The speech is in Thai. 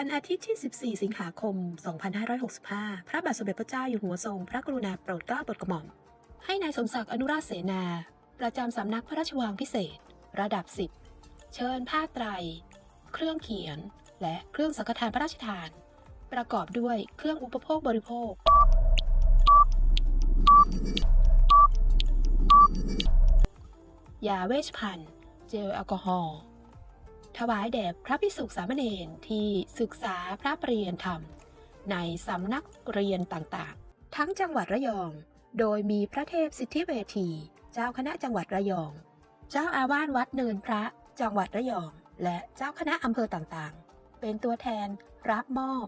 วันอาทิตย์ที่ 14 สิงหาคม 2565 พระบาทสมเด็จพระเจ้าอยู่หัวทรง พระกรุณาโปรดเกล้าโปรดกระหม่อม ให้นายสมศักดิ์อนุราชเสนา ประจำสำนักพระราชวังพิเศษ ระดับ 10 เชิญผ้าไตร เครื่องเขียน และเครื่องสังฆทานพระราชทาน ประกอบด้วยเครื่องอุปโภคบริโภค ยาเวชภัณฑ์ เจลแอลกอฮอล์ ถวายแด่พระภิกษุสามเณรที่ศึกษาพระปริยนธรรม ในสำนักเรียนต่างๆ ทั้งจังหวัดระยอง โดยมีพระเทพสิทธิเวที เจ้าคณะจังหวัดระยอง เจ้าอาวาสวัดเนินพระจังหวัดระยอง และเจ้าคณะอำเภอต่างๆ เป็นตัวแทนรับมอบ